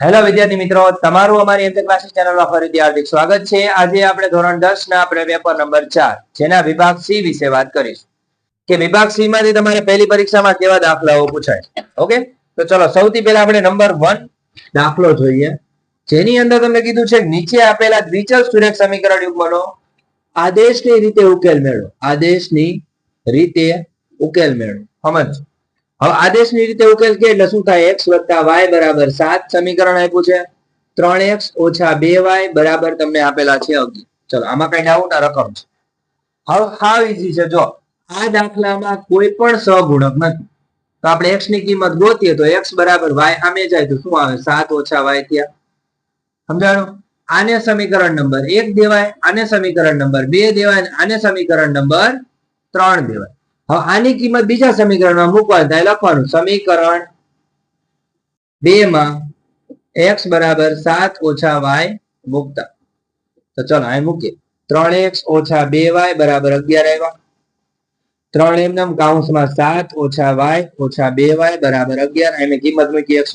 Hello વિદ્યાર્થી મિત્રો. તમારું અમારી એમતે ક્લાસીસ ચેનલમાં ફરીથી હાર્દિક સ્વાગત છે. આજે આપણે ધોરણ દસ ના પેપર નંબર ચાર, જેના વિભાગ સી વિશે વાત કરીશું. કે વિભાગ સી માંથી તમારે પહેલી પરીક્ષામાં કેવા દાખલાઓ પૂછાય? ઓકે તો ચલો, સૌથી પહેલા આપણે નંબર વન દાખલો જોઈએ. જેની અંદર તમને કીધું છે, નીચે આપેલા દ્વિચલ સુરેખ સમીકરણ યુગ્મનો આદેશની રીતે ઉકેલ મેળવો. આદેશની રીતે ઉકેલ મેળવો. સમજ? હવે આદેશની રીતે ઉકેલ કે એટલે શું થાય? એક્સ વત્તા વાય બરાબર સાત સમીકરણ આપ્યું છે. ત્રણ એક્સ ઓછા બે વાય બરાબર તમને આપેલા છે અગિયાર. ચલો, આમાં કઈ ડાઉટ રકમ છે. હવે હાવ ઈઝી છે, જો, આ દાખલામાં કોઈ પણ સહગુણક નથી. તો આપણે એક્સની કિંમત ગોતીએ તો એક્સ બરાબર વાય સામે જાય તો શું આવે? સાત ઓછા વાય ત્યાં સમજાણું? આને સમીકરણ નંબર એક દેવાય, આને સમીકરણ નંબર બે દેવાય આને સમીકરણ નંબર ત્રણ દેવાય. હવે આની કિંમત બીજા સમીકરણમાં મૂકવાની થાય, લખવાનું સમીકરણ બે માં એક્સ બરાબર સાત ઓછા વાય મૂકતા. તો ચલો અહીં મૂકીએ. ત્રણ એક્સ ઓછા બે વાય બરાબર અગિયાર આવ્યા. ત્રણ એમના કાઉન્સમાં સાત ઓછા વાય ઓછા બે વાય બરાબર અગિયાર. અહીં કિંમત મૂકી એક્સ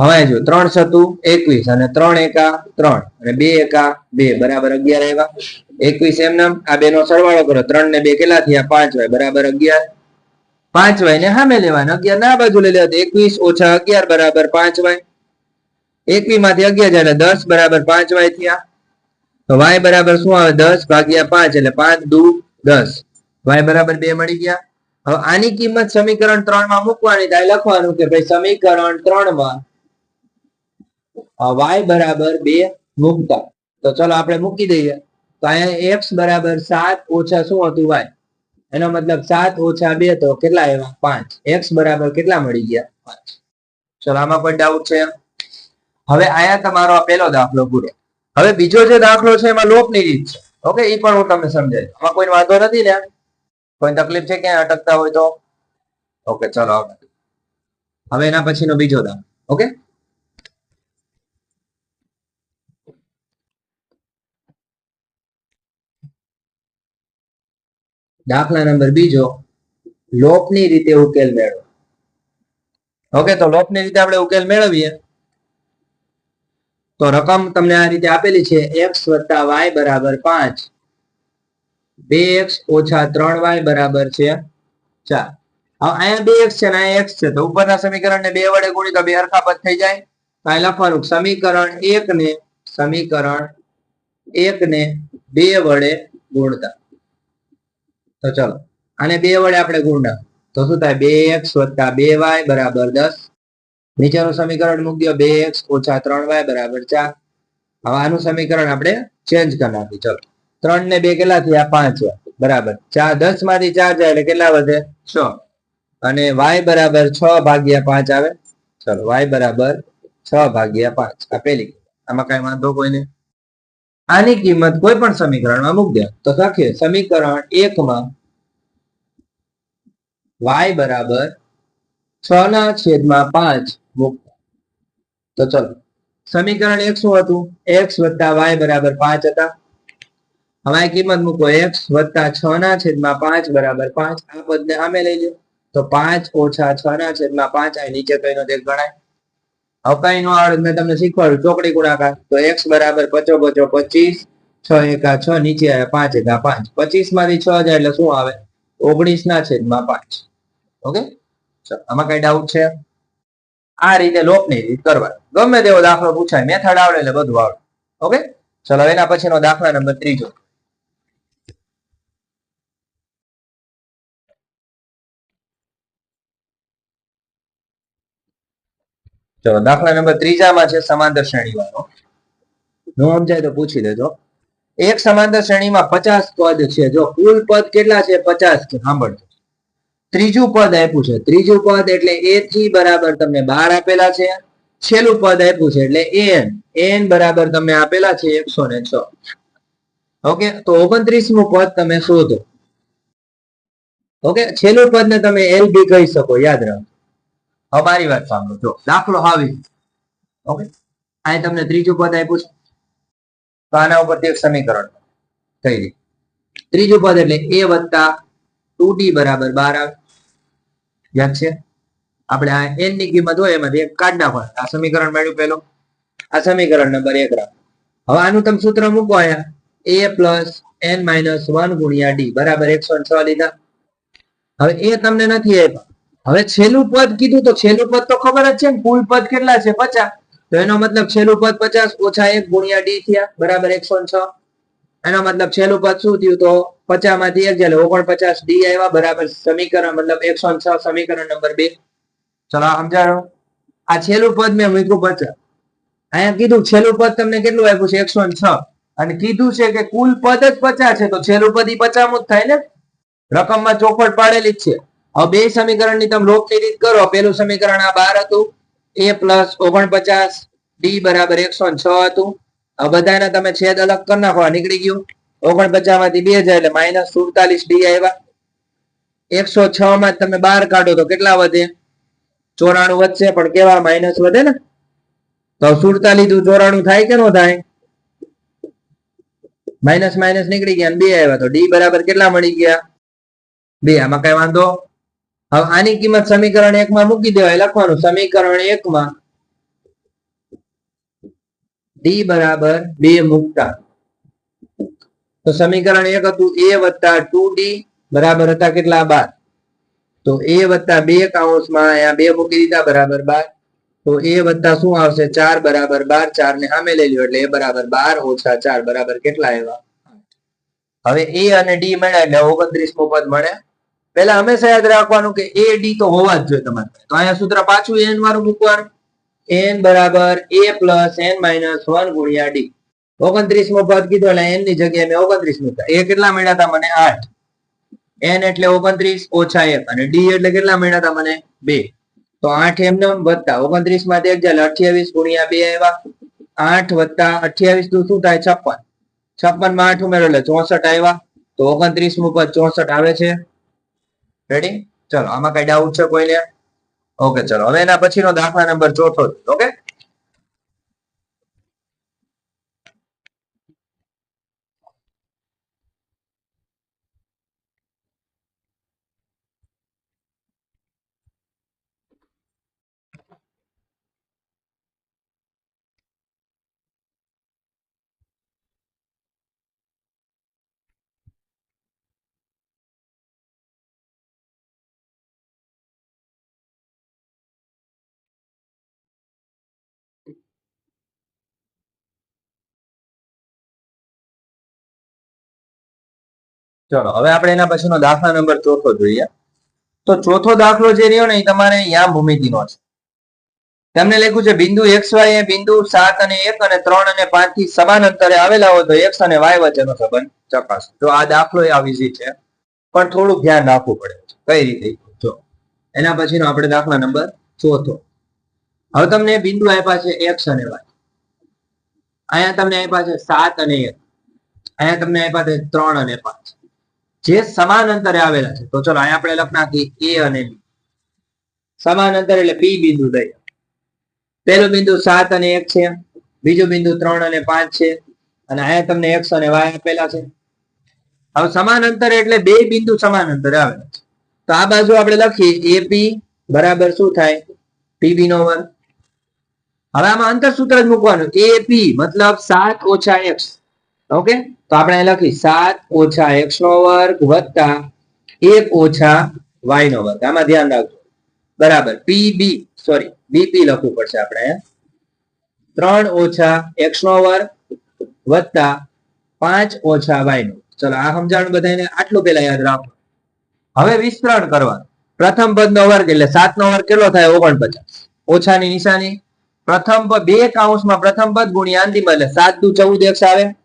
હવે જો ત્રણ સતુ એકવીસ અને ત્રણ એકા ત્રણ અને બે એકા બે, બરાબર અગિયાર આવ્યા. એકવીસ એમ નામ, આ બે નો સરવાળો કરો. ત્રણ ને બે કેટલા થયા? પાંચ વાય બરાબર અગિયાર. પાંચ વાય ને સામે લેવાના. અગિયાર ના બાજુ લઈ લેવા એકવીસ ઓછા અગિયાર બરાબર પાંચ વાય એકવી માંથી અગિયાર જાય દસ બરાબર પાંચ વાય થયા. તો વાય બરાબર શું આવે? દસ ભાગ્યા પાંચ એટલે પાંચ દુ દસ. વાય બરાબર બે મળી ગયા. હવે આની કિંમત સમીકરણ ત્રણમાં મૂકવાની લખવાનું કે ભાઈ સમીકરણ ત્રણમાં વાય બરાબર બે મૂકતા. તો ચલો આપણે મૂકી દઈએ. તો અહીંયા એક્સ બરાબર સાત ઓછા શું હતું વાય એનો મતલબ સાત ઓછા બે તો કેટલા એવા પાંચ. એક્સ બરાબર કેટલા મળી ગયા? પાંચ. ચલો, આમાં કોઈ ડાઉટ છે? હવે આયા તમારો આ પહેલો દાખલો પૂરો. હવે બીજો જે દાખલો છે એમાં લોપની રીત છે. ઓકે એ પણ હું તમને સમજાય આમાં કોઈ વાંધો નથી ને કોઈ તકલીફ છે ક્યાંય અટકતા હોય તો? ઓકે, ચલો હવે એના પછીનો બીજો દાખલો. ઓકે? દાખલા નંબર બીજો, લોપની રીતે ઉકેલ મેળવો. ઓકે, તો લોપની રીતે આપણે ઉકેલ મેળવીએ. તો રકમ તમને આ રીતે આપેલી છે એક્સ વત્તા વાય બરાબર પાંચ. બે એક્સ ઓછા ત્રણ વાય બરાબર છે ચાર. અહીંયા બે એક્સ છે ને અહીંયા એક્સ છે, તો ઉપરના સમીકરણને બે વડે ગુણી તો બે હરખા થઈ જાય. તો અહીં લખવાનું સમીકરણ એક ને સમીકરણ એક ને બે વડે ગુણતા. તો ચલો. આને બે વડે આપણે ગુણના તો શું થાય? બે એક્સ વત્તા બે વાય બરાબર દસ. નીચેનું સમીકરણ મૂકી દો બે એક્સ ઓછા ત્રણ વાય બરાબર ચાર. હવે આનું સમીકરણ આપણે ચેન્જ કરી નાખીએ. ચલો. ત્રણ ને બે કેટલા થયા? પાંચ બરાબર. ચાર દસમાંથી ચાર જાય એટલે કેટલા વધે? છ. અને વાય બરાબર છ ભાગ્યા પાંચ આવે. ચલો. વાય બરાબર છ ભાગ્યા પાંચ. આ પેલી આમાં કઈ વાંધો કોઈને આની કિંમત કોઈ પણ સમીકરણમાં મૂકી દે. તો લખીએ, સમીકરણ એકમાં વાય બરાબર છ ના છેદમાં પાંચ મૂકતા તો ચલો, સમીકરણ એક શું હતું? એક્સ વત્તા વાય બરાબર પાંચ હતા. હવે કિંમત મૂકો એક્સ વત્તા છ ના છેદમાં પાંચ બરાબર પાંચ. આ પદને સામે લઈ લો તો પાંચ ઓછા છ ના છેદમાં પાંચ, આ નીચે કઈનો તે ગણાય. હવે નો આવડે મેં તમને શીખવાડ્યું. ચોકડી ગુણાકાર. તો એક્સ બરાબર પચો પચો પચીસ, છ એકા છ, નીચે આવે પાંચ એકા પાંચ. પચીસમાંથી છ જાય એટલે શું આવે? ઓગણીસ ના છેદમાં પાંચ. ઓકે? આમાં કઈ ડાઉટ છે? આ રીતે લોપની રીત કરવા ગમે તેવો દાખલો પૂછાય. મેથડ આવડે એટલે બધું આવડે. ઓકે? ચલો, એના પછીનો દાખલા નંબર ત્રીજો. ચલો, દાખલા નંબર ત્રીજામાં છે સમાંતર શ્રેણી વાળો ન સમજાય તો પૂછી લેજો. એક સમાંતર શ્રેણીમાં પચાસ પદ છે. જો કુલ પદ કેટલા છે? પચાસ છે. સાંભળજો. ત્રીજું પદ આપ્યું છે. ત્રીજું પદ એટલે એ થી બરાબર તમને બાર આપેલા છે. છેલ્લું પદ આપ્યું છે એટલે એન. એન બરાબર તમને આપેલા છે એકસો ને છ ઓકે? તો ઓગણત્રીસમું પદ તમે શોધો. ઓકે? છેલ્લું પદ ને તમે એલ બી કહી શકો. યાદ રાખો હવે મારી વાત સાંભળો. જો, દાખલો આવી ઓકે અહીં તમને ત્રીજું પદ આપ્યું છે. તો આના ઉપરથી એક સમીકરણ થઈ ગયું ત્રીજું પદ એટલે એ વત્તા ટુ ડી બરાબર બાર આવે. યાદ છે? આપણે આ એનની કિંમત હોય એમાંથી એક કાઢ નાખવાનું આ સમીકરણ મળ્યું પેલું. આ સમીકરણ નંબર એક રાખ. હવે આનું તમે સૂત્ર મૂકો અહીંયા. A plus N minus one ગુણ્યા ડી બરાબર એકસો છ લીધા. હવે એ તમને નથી આપ્યા. હવે છેલ્લું પદ કીધું તો છેલ્લું પદ તો ખબર જ છે ને? કુલ પદ કેટલા છે? પચાસ. તો એનો મતલબ છેલ્લું પદ પચાસ ઓછા એક ગુણ્યા ડી થયા, બરાબર એકસો છ. એનો મતલબ છેલ્લું પદ શું થયું? તો પચાસમાંથી એક જાય ઓગણપચાસ ડી આવ્યા, બરાબર સમીકરણ મતલબ એકસો છ, સમીકરણ નંબર બે. ચલો સમજાણો આ છેલ્લું પદ મેં મૂક્યું પચાસ. અહીંયા કીધું છેલ્લું પદ તમને કેટલું આપ્યું છે? એકસો છ. અને કીધું છે કે કુલ પદ જ પચાસ છે, તો છેલ્લું પદ ઈ પચામું જ થાય ને? રકમમાં ચોખવટ પાડેલી જ છે. હવે બે સમીકરણની તમે લોપની રીત કરો. પેલું સમીકરણ આ બાર હતું. એ પ્લસ ઓગણપચાસ ડી બરાબર એકસો છ હતું. હવે બધાના તમે છેદ અલગ કરી નાખો. નીકળી ગયું. ઓગણપચાસમાંથી બે જાય એટલે માઇનસ સુડતાલીસ ડી આવ્યા. એકસો છ માં તમે બાર કાઢો તો કેટલા વધે? ચોરાણું વધશે, પણ કેવા માઇનસ વધે ને? તો સુડતાલીસ ચોરાણું થાય કે ન થાય? માઇનસ માઇનસ નીકળી ગયા બે આવ્યા તો ડી બરાબર કેટલા મળી ગયા? બે. આમાં કઈ વાંધો? હવે આની કિંમત સમીકરણ એક માં મૂકી દેવાય, લખવાનું સમીકરણ એક માં ડી બરાબર બે મુકતા. તો સમીકરણ એક હતું એ વત્તા ટુ ડી બરાબર હતા કેટલા? બાર. તો એ વત્તા બે કાઉન્સમાં અહીંયા બે મૂકી દીધા, બરાબર બાર. તો એ વત્તા શું આવશે? ચાર બરાબર બાર ચાર ને સામે લઈ લ્યો એટલે એ બરાબર બાર ઓછા ચાર, બરાબર કેટલા આવ્યા? હવે એ અને ડી મળ્યા એટલે ઓગણત્રીસ પદ મળે. પેલા હંમેશા યાદ રાખવાનું કે એ ડી તો હોવા જ જોઈએ તમારે તો અહીંયા સૂત્ર પાછું એન વાળું મૂકવાનું. એન બરાબર A plus N minus one ગુણ્યા ડી ઓગણત્રીસ મો પદ કીધો એટલે એનની જગ્યાએ મેં ઓગણત્રીસ મૂક્યા. એ કેટલા મળ્યા હતા મને આઠ? એન એટલે ઓગણત્રીસ ઓછા એક અને ડી એટલે કેટલા મળ્યા હતા મને બે? તો આઠ એમને વધતા. ઓગણત્રીસમાં એક જાય અઠ્યાવીસ ગુણ્યા બે આવ્યા. આઠ વત્તા અઠ્યાવીસનું શું થાય? છપ્પન. છપ્પનમાં આઠ ઉમેરો એટલે ચોસઠ આવ્યા. તો ઓગણત્રીસ પદ ચોસઠ આવે છે. રેડી ચલો, આમાં કઈ ડાઉટ છે કોઈને? ઓકે ચલો. હવે એના પછીનો દાખલા નંબર ચોથો ઓકે ચલો, હવે આપણે એના પછીનો દાખલા નંબર ચોથો જોઈએ. તો ચોથો દાખલો જે રહ્યો ને એ તમારે યામ ભૂમિતિનો છે. તેમને લખ્યું છે, બિંદુ એક્સ વાય એ બિંદુ સાત અને એક અને ત્રણ અને પાંચથી સમાન અંતરે આવેલા હોય તો એક્સ અને વાય વચ્ચેનો સંબંધ ચકાસ. જો આ દાખલો આ વિઝી છે, પણ થોડુંક ધ્યાન રાખવું પડે કઈ રીતે? જો, એના પછીનો આપણે દાખલા નંબર ચોથો. હવે તમને બિંદુ આપ્યા છે એક્સ અને વાય અહીંયા તમને આપ્યા છે સાત અને એક. અહીંયા તમને આપ્યા છે ત્રણ અને પાંચ. જે સમાન અંતરે આવેલા છે. તો ચલો અહીંયા આપણે લખ નાખીએ એ અને બી. સમાન અંતર એટલે પી બિંદુ દઈએ પેલું બિંદુ સાત અને એક છે. બીજું બિંદુ ત્રણ અને પાંચ છે. અને અહીંયા તમને એક્સ અને વાય આપેલા છે. હવે સમાન અંતર એટલે બે બિંદુ સમાન અંતરે આવેલા છે. તો આ બાજુ આપણે લખીએ એપી બરાબર શું થાય? પીબી નો વર્ગ. હવે આમાં અંતર સૂત્ર જ મૂકવાનું. એપી મતલબ સાત ઓછા એક્સ ઓકે? તો આપણે લખી સાત ઓછા એક્સ નો વર્ગ વત્તા એક ઓછા વાય નો વર્ગ. આમાં ધ્યાન રાખજો. બરાબર. પી બી સોરી બીપી લખવું પડશે આપણે. ત્રણ ઓછા એક્સ નો વર્ગ વત્તા પાંચ ઓછા વાય નો. ચલો, આ સમજાણું બધાને આટલું પેલા યાદ રાખો. હવે વિસ્તરણ કરવાનું. પ્રથમ પદ નો વર્ગ એટલે સાત નો વર્ગ કેટલો થાય? ઓગણપચાસ. ઓછાની નિશાની. પ્રથમ પદ બે કાઉન્સમાં પ્રથમ પદ ગુણ્યા અંતિમ એટલે સાત દુ ચૌદ એક્સ આવે.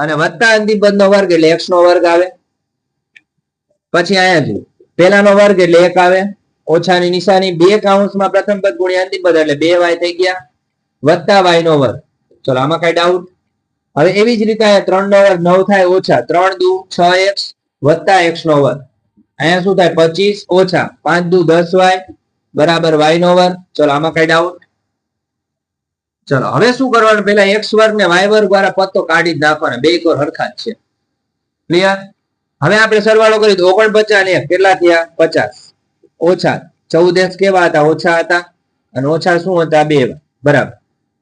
અને વત્તા અંતિમ પદ નો વર્ગ એટલે એક્સ નો વર્ગ આવે. પછી અહીંયા જુઓ પેલાનો વર્ગ એટલે એક આવે, ઓછાની નિશાની બે કાઉન્સમાં પ્રથમ પદ ગુણ્યા અંતિમ પદ એટલે બે વાય થઈ ગયા. વત્તા વાય નો વર્ગ. ચલો, આમાં કઈ ડાઉટ હવે એવી જ રીતે અહીંયા ત્રણ નો વર્ગ નવ થાય ઓછા ત્રણ દુ છ એક્સ વત્તા એક્સ નો વર્ગ. અહીંયા શું થાય? પચીસ ઓછા પાંચ દુ દસ વાય બરાબર વાય નો વર્ગ. ચલો, આમાં કઈ ડાઉટ ચલો, હવે શું કરવાનું? પેલા એક્સ વર્ગ ને વાય વર્ગ વાળા પદ કાઢી જ બે કોર હરખા છે. ક્લિયર હવે આપણે સરવાળો કરી તો ઓગણપચાસ ને એક. કેટલા થયા? પચાસ. ઓછા. ચૌદ એક્સ કેવા હતા? ઓછા હતા. અને ઓછા શું હતા? બે બરાબર.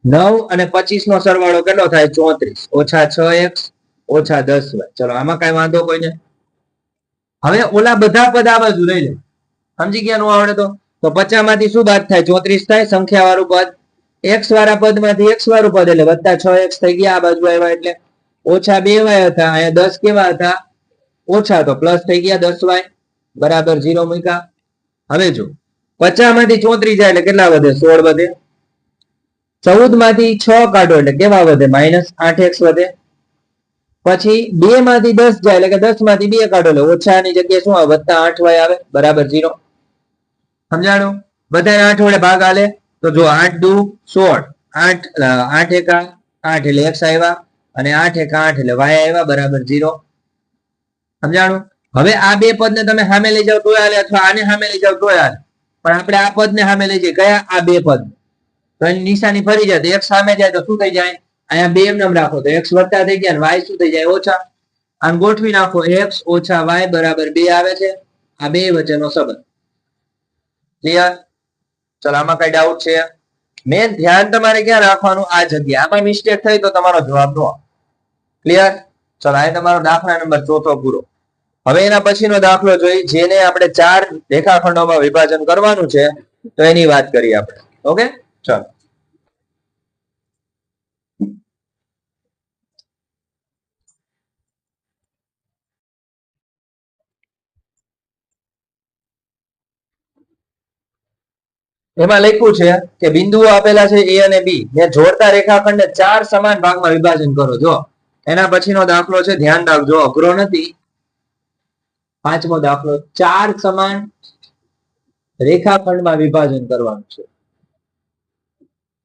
નવ અને પચીસ નો સરવાળો કેટલો થાય? ચોત્રીસ. ઓછા છ એક્સ, ઓછા દસ વાય. ચલો, આમાં કઈ વાંધો કોઈને હવે ઓલા બધા પદ આ બાજુ લઈ લે. સમજી ગયા? નું આવડે તો? તો પચાસમાંથી શું બાદ થાય? ચોત્રીસ થાય. સંખ્યા વાળું પદ એક્સ વાળા પદમાંથી એક્સ વાળું પદ એટલે વત્તા છ એક્સ થઈ ગયા આ બાજુ આવ્યા એટલે ઓછા બે વાય હતા, અહીંયા દસ કેવા હતા? ઓછા તો પ્લસ થઈ ગયા દસ વાય બરાબર ઝીરો મૂક્યા. હવે જો, પચાસમાંથી ચોત્રીસ જાય એટલે કેટલા વધે? સોળ વધે. ચૌદમાંથી છ કાઢો એટલે કેવા વધે? માઇનસ આઠ એક્સ વધે. પછી બે માંથી દસ જાય એટલે કે દસમાંથી બે કાઢો એટલે ઓછા ની જગ્યાએ શું આવે? વત્તા આઠ વાય આવે, બરાબર ઝીરો સમજાણું? બધા આઠ વડે ભાગ આલે. તો જો આઠ દુ સોળ, આઠ આઠ એકા આઠ એટલે એક્સ આવ્યા અને આઠ એકા આઠ એટલે વાય આવ્યા બરાબર ઝીરો. સમજાણું? હવે આ બે પદ ને તમે સામે લઈ જાઓ તોય અથવા આને સામે લઈ જાઓ તોય પણ આપણે આ પદ ને સામે લઈ જઈએ. કયા? આ બે પદ. તો એની નિશાની ફરી જાય. તો એક્સ સામે જાય તો શું થઈ જાય? અહીંયા બે એમ રાખો. તો એક્સ વત્તા થઈ ગયા વાય શું થઈ જાય? ઓછા. આમ ગોઠવી નાખો. એક્સ ઓછા વાય બરાબર બે આવે છે. આ બે વચ્ચેનો સંબંધ. ક્લિયર ચલો, આમાં કઈ ડાઉટ છે? મેન ધ્યાન તમારે ક્યાં રાખવાનું? આ જગ્યા. આમાં મિસ્ટેક થઈ તો તમારો જવાબ નો ક્લિયર ચલો, આ તમારો દાખલા નંબર ચોથો પૂરો. હવે એના પછીનો દાખલો જોઈ, જેને આપણે ચાર રેખાખંડોમાં વિભાજન કરવાનું છે, તો એની વાત કરીએ આપણે. ઓકે ચલો. એમાં લખ્યું છે કે બિંદુઓ આપેલા છે એ અને બી ને જોડતા રેખાખંડને ચાર સમાન ભાગમાં વિભાજન કરો. જો એના પછીનો દાખલો છે, ધ્યાન રાખજો. અઘરો નથી. પાંચમો દાખલો, ચાર સમાન રેખાખંડમાં વિભાજન કરવાનું છે.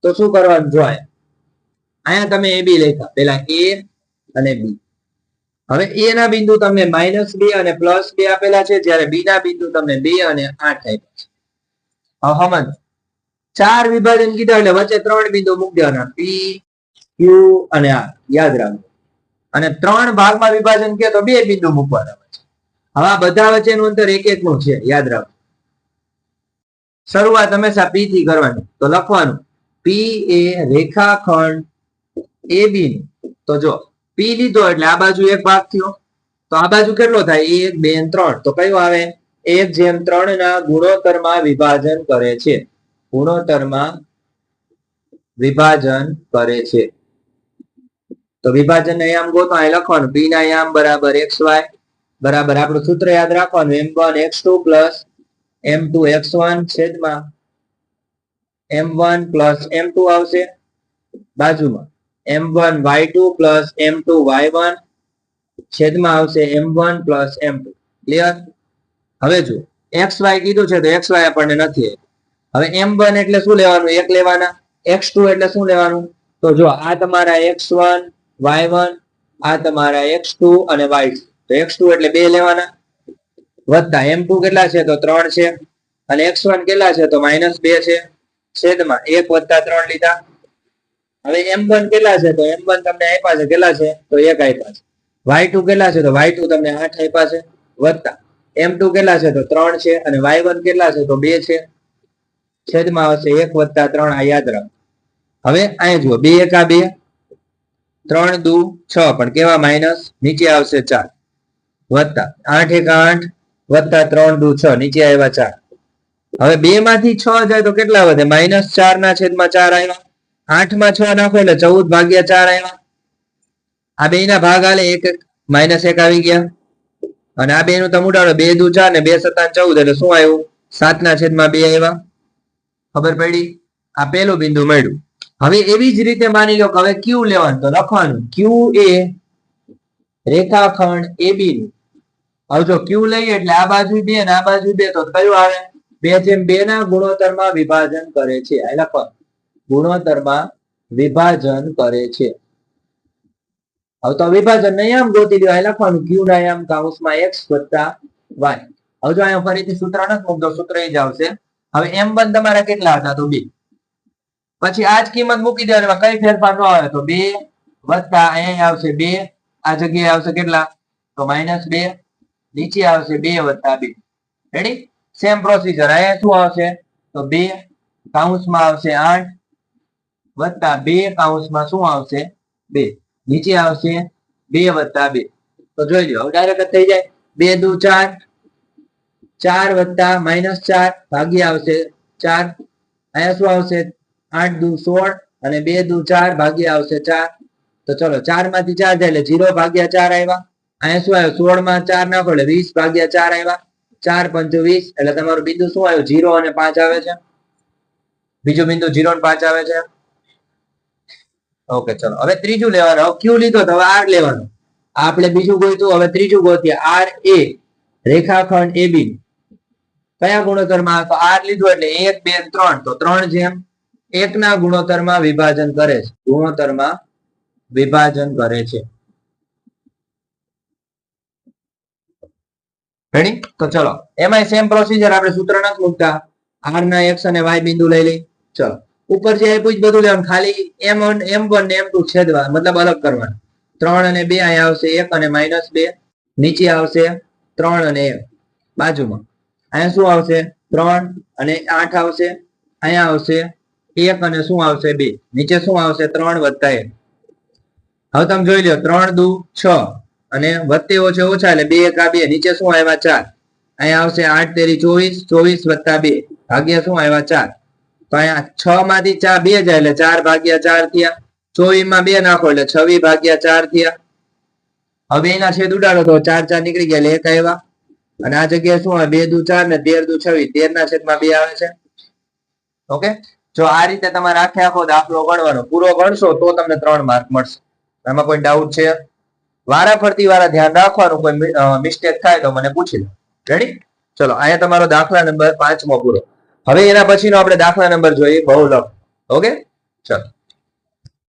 તો શું કરવાનું? જો અહીંયા તમે એ બી લેખા પેલા એ અને બી હવે એ ના બિંદુ તમને માઇનસ બે અને પ્લસ બે આપેલા છે. જ્યારે બી ના બિંદુ તમને બે અને આઠ આપ્યા છે. હવે સમજ ચાર વિભાજન કીધા એટલે વચ્ચે ત્રણ બિંદુ મૂકી દેવાના. પી ક્યુ અને આર યાદ રાખજો. અને ત્રણ ભાગમાં વિભાજન કે તો બે બિંદુ મૂકવાના હોય છે હવે આ બધા વચ્ચેનું અંતર એક એક નું છે. યાદ રાખો શરૂઆત હંમેશા પી થી કરવાની. તો લખવાનું. પી એ રેખાખંડ એ બી તો જો પી લીધો એટલે આ બાજુ એક ભાગ થયો. તો આ બાજુ કેટલો થાય? એક, બે ત્રણ. તો કયું આવે? એક જેમ ત્રણ ના ગુણોત્તરમાં વિભાજન કરે છે. ગુણોત્તરમાં વિભાજન કરે છે. તો વિભાજન આયામ ગોતો અહીં લખવાનું. પી ના યામ બરાબર એક્સ વાય બરાબર. આપણું સૂત્ર યાદ રાખવાનું. M one X two plus M two X one છેદમાં M one plus M two આવશે. બાજુમાં M one Y two plus M two Y one છેદમાં આવશે. M one plus M two clear હવે જો એક્સ વાય કીધું છે તો એક્સ વાય આપણને નથી હવે એમ વન એટલે શું લેવાનું? એક લેવાના? એક્સ ટુ એટલે શું લેવાનું? તો જો આ તમારા એક્સ વન વાય વન આ તમારા એક્સ ટુ અને વાય તો એક્સ ટુ એટલે બે લેવાના. વત્તા એમ ટુ કેટલા છે? તો ત્રણ છે. અને એક્સ વન કેટલા છે? તો માઇનસ બે છે. છેદમાં એક વત્તા ત્રણ લીધા. હવે એમ વન કેટલા છે? તો એમ વન તમને આપ્યા છે. કેટલા છે? તો એક આપ્યા છે. વાય ટુ કેટલા છે? તો વાય ટુ તમને આઠ આપ્યા છે. વત્તા એમ ટુ કેટલા છે? તો ત્રણ છે. અને વાય વન કેટલા છે? તો બે છે. છેદમાં આવશે એક વત્તા ત્રણ આ યાદ રાખ. હવે અહીંયા જુઓ, બે એકા બે, ત્રણ દુ છ, પણ કેવા માઇનસ? નીચે આવશે ચાર. વત્તા. આઠ એકા આઠ, વત્તા ત્રણ દુ છ, નીચે આવ્યા ચાર. હવે બે માંથી છ જાય તો કેટલા વધે? માઇનસ ચાર ના છેદમાં ચાર આવ્યા. આઠમાં છ નાખો એટલે ચૌદ ભાગ્યા ચાર આવ્યા. આ બે ના ભાગ આલે એક માઇનસ એક આવી ગયા. અને આ બે નું તમે ઉડાડો, બે દુ ચાર ને બે સત્તા ચૌદ, એટલે શું આવ્યું? સાત ના છેદમાં બે આવ્યા. ખબર પડી? આ પેલું બિંદુ મળ્યું. હવે એવી જ રીતે માની લો કે હવે ક્યુ લેવાનું તો લખવાનું. ક્યુ એ રેખાખંડ એ બી નું. હવે જો ક્યુ લઈએ એટલે આ બાજુ બે ને આ બાજુ બે તો કયું આવે? બે જેમ બે ના ગુણોત્તરમાં વિભાજન કરે છે. આ લખવાનું. ગુણોત્તરમાં વિભાજન કરે છે. હવે તો વિભાજન નહીં આમ ગોતી લ્યો. અહીં લખવાનું. ક્યુ ના આમ કાઉન્સમાં એક્સ વત્તા વાય હવે જો અહીંયા ફરીથી સૂત્ર નથી મૂકતો, સૂત્ર એ જ આવશે. હવે એમ વન તમારા કેટલા હતા? તો બે. પછી આ જ કિંમત મૂકી દેવાની કઈ ફેરફાર ન આવે? તો બે વત્તા અહીંયા આવશે બે, આ જગ્યાએ આવશે કેટલા? તો માઇનસ બે, નીચે આવશે બે વત્તા બે. રેડી સેમ પ્રોસીજર અહીંયા શું આવશે? તો બે કાઉન્સમાં આવશે આઠ, વત્તા બે કાઉન્સમાં શું આવશે? બે. નીચે આવશે બે વત્તા બે. તો જોઈ લો હવે ડાયરેક્ટ થઈ જાય. બે દુ ચાર ચાર વત્તા માઇનસ ચાર ભાગ્ય આવશે. ચાર અહીંયા શું આવશે? આઠ દુ સોળ અને બે દુ ચાર ભાગ્ય આવશે ચાર. તો ચલો ચારમાંથી ચાર જાય એટલે જીરો ભાગ્યા ચાર આવ્યા. અહીંયા શું આવ્યું? સોળમાં ચાર નાખો એટલે વીસ ભાગ્યા ચાર આવ્યા. ચાર પંચો વીસ એટલે તમારું બિંદુ શું આવ્યું? જીરો અને પાંચ આવે છે. બીજું બિંદુ જીરો અને પાંચ આવે છે. ઓકે, ચલો. હવે ત્રીજું લેવાનું. હવે ક્યુ લીધો? તો હવે આર લેવાનું. આપણે બીજું ગોયતું. હવે ત્રીજું ગોતીએ. આર એ રેખાખંડ એ બી કયા ગુણોત્તરમાં? તો આર લીધું એટલે એક, બે ત્રણ. તો ત્રણ જેમ એકના ગુણોત્તરમાં વિભાજન કરે છે. ગુણોત્તરમાં વિભાજન કરે છે. રેડી તો ચલો. એમાં સેમ પ્રોસીજર આપણે સૂત્ર નથી મૂકતા. આર ના એક્સ અને વાય બિંદુ લઈ લઈ ચલો. ઉપર જે આપ્યું બધું લેવાનું. ખાલી એમ એમ વન ને એમ ટુ છેદવા. મતલબ અલગ કરવાનું. ત્રણ અને બે અહીંયા આવશે. એક અને માઇનસ બે. નીચે આવશે ત્રણ અને એક. બાજુમાં. અહીંયા શું આવશે? ત્રણ અને આઠ આવશે. અહીંયા આવશે એક અને શું આવશે? બે. નીચે શું આવશે? ત્રણ વત્તા એક. હવે તમે જોઈ લો, ત્રણ દુ છ અને વત્તે ઓછે ઓછા એટલે બે એકા બે. નીચે શું આવ્યા? ચાર. અહીંયા આવશે આઠ તેરી ચોવીસ ચોવીસ વત્તા બે. ભાગ્યા શું આવ્યા? ચાર. તો અહીંયા છ માંથી ચાર બે જાય એટલે ચાર ભાગ્યા ચાર થયા. ચોવીસમાં બે નાખો એટલે છવ્વીસ ભાગ્યા ચાર થયા. હવે એના છેદ ઉડાડો તો ચાર ચાર નીકળી ગયા એટલે એક આવ્યા. અને આ જગ્યાએ શું આવે બે દુ ચાર ને તેર દુ છવ્વીસ તેર ના છેદમાં બે આવે છે. ઓકે? જો આ રીતે તમારે આખે આખો દાખલો ગણવાનો, પૂરો ગણશો તો તમને ત્રણ માર્ક મળશે. એમાં કોઈ ડાઉટ છે? વારા ફરતી વારા ધ્યાન રાખવાનું, કોઈ મિસ્ટેક થાય તો મને પૂછી લો. રેડી ચલો, અહીંયા તમારો દાખલા નંબર પાંચમો પૂરો. હવે એના પછીનો આપણે દાખલા નંબર જોઈએ બહુ લખ ઓકે? ચલો.